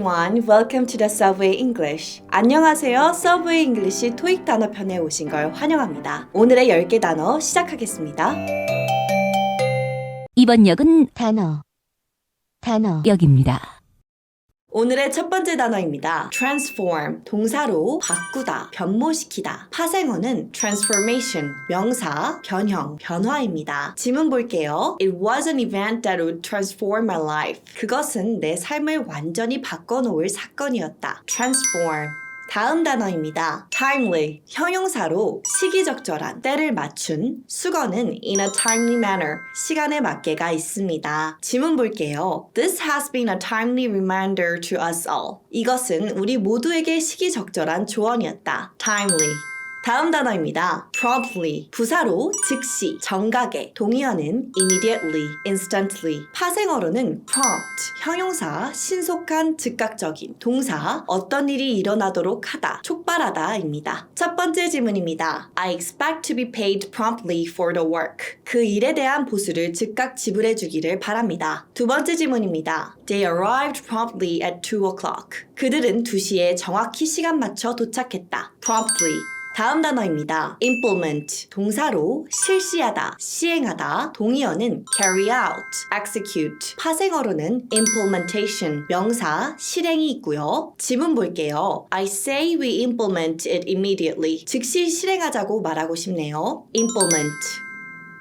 everyone. Welcome to the Subway English. 안녕하세요. Subway English 토익 단어 편에 오신 걸 환영합니다. 오늘의 10개 단어 시작하겠습니다. 이번 역은 단어 단어 역입니다. 오늘의 첫 번째 단어입니다. transform, 동사로 바꾸다, 변모시키다. 파생어는 transformation, 명사, 변형, 변화입니다. 지문 볼게요. It was an event that would transform my life. 그것은 내 삶을 완전히 바꿔 놓을 사건이었다. transform. 다음 단어입니다. timely, 형용사로 시기적절한, 때를 맞춘, 수거는 in a timely manner, 시간에 맞게가 있습니다. 지문 볼게요. This has been a timely reminder to us all. 이것은 우리 모두에게 시기적절한 조언이었다. timely. 다음 단어입니다. promptly. 부사로 즉시, 정각에, 동의어는 immediately, instantly. 파생어로는 prompt, 형용사, 신속한, 즉각적인, 동사, 어떤 일이 일어나도록 하다, 촉발하다입니다. 첫 번째 질문입니다. I expect to be paid promptly for the work. 그 일에 대한 보수를 즉각 지불해 주기를 바랍니다. 두 번째 질문입니다. They arrived promptly at 2 o'clock. 그들은 2시에 정확히 시간 맞춰 도착했다. promptly. 다음 단어입니다. implement 동사로 실시하다, 시행하다, 동의어는 carry out, execute, 파생어로는 implementation, 명사 실행이 있고요. 지문 볼게요. I say we implement it immediately. 즉시 실행하자고 말하고 싶네요. implement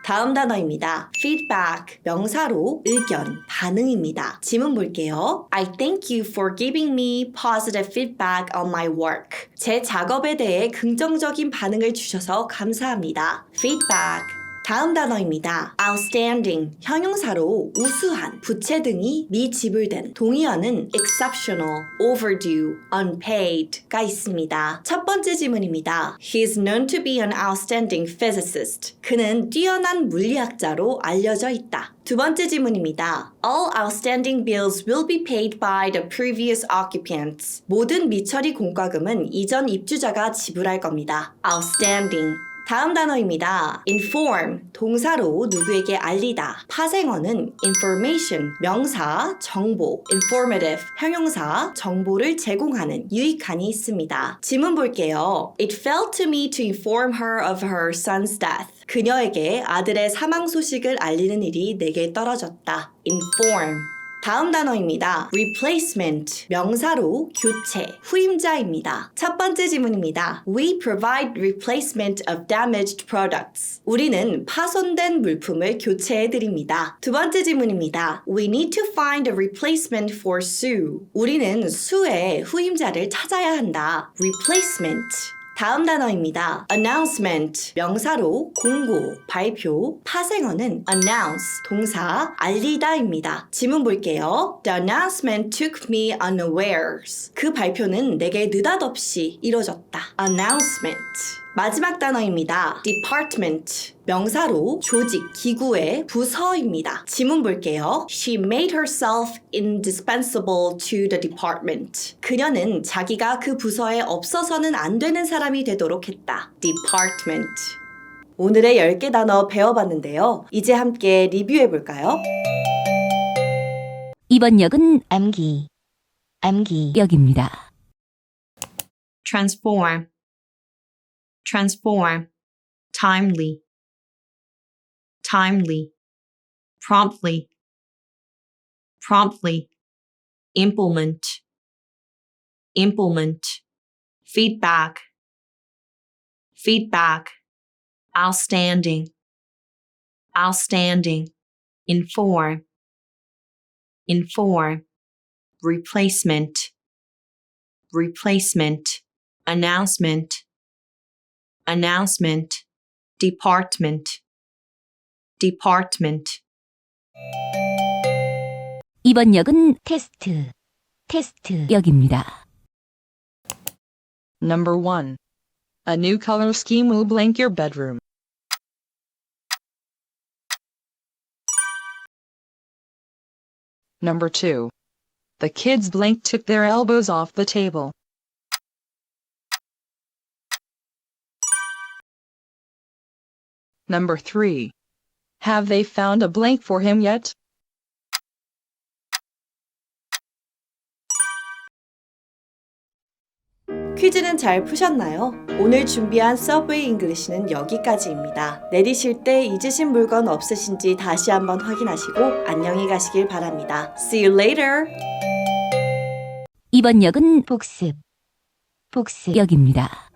다음 단어입니다. feedback, 명사로 의견, 반응입니다. 지문 볼게요. I thank you for giving me positive feedback on my work. 제 작업에 대해 긍정적인 반응을 주셔서 감사합니다. feedback. 다음 단어입니다. outstanding, 형용사로 우수한, 부채 등이 미지불된, 동의어는 exceptional, overdue, unpaid가 있습니다. 첫 번째 질문입니다. He is known to be an outstanding physicist. 그는 뛰어난 물리학자로 알려져 있다. 두 번째 질문입니다. All outstanding bills will be paid by the previous occupants. 모든 미처리 공과금은 이전 입주자가 지불할 겁니다. outstanding. 다음 단어입니다. inform, 동사로 누구에게 알리다. 파생어는 information, 명사, 정보, informative, 형용사, 정보를 제공하는 유익한이 있습니다. 지문 볼게요. It fell to me to inform her of her son's death. 그녀에게 아들의 사망 소식을 알리는 일이 내게 떨어졌다. inform. 다음 단어입니다. replacement 명사로 교체, 후임자입니다. 첫 번째 질문입니다. We provide replacement of damaged products. 우리는 파손된 물품을 교체해 드립니다. 두 번째 질문입니다. We need to find a replacement for Sue. 우리는 수의 후임자를 찾아야 한다. replacement 다음 단어입니다. announcement 명사로 공고, 발표, 파생어는 announce 동사 알리다입니다. 지문 볼게요. The announcement took me unawares. 그 발표는 내게 느닷없이 이뤄졌다. announcement 마지막 단어입니다. department 명사로 조직, 기구의 부서입니다. 지문 볼게요. She made herself indispensable to the department. 그녀는 자기가 그 부서에 없어서는 안 되는 사람이 되도록 했다. department. 오늘의 10개 단어 배워봤는데요. 이제 함께 리뷰해 볼까요? 이번 역은 암기 암기 역입니다. transform, transform, timely, timely, promptly, promptly, implement, implement, feedback, feedback, outstanding, outstanding, inform, inform, replacement, replacement, announcement, announcement, department, department. 이번 역은 테스트 테스트 역입니다. Number 1. A new color scheme will blank your bedroom. Number 2. The kids blank took their elbows off the table. Number 3. Have they found a blank for him yet? 퀴즈는 잘 푸셨나요? 오늘 준비한 서브웨이 잉글리시는 여기까지입니다. 내리실 때 잊으신 물건 없으신지 다시 한번 확인하시고 안녕히 가시길 바랍니다. See you later! 이번 역은 복습 복습 역입니다.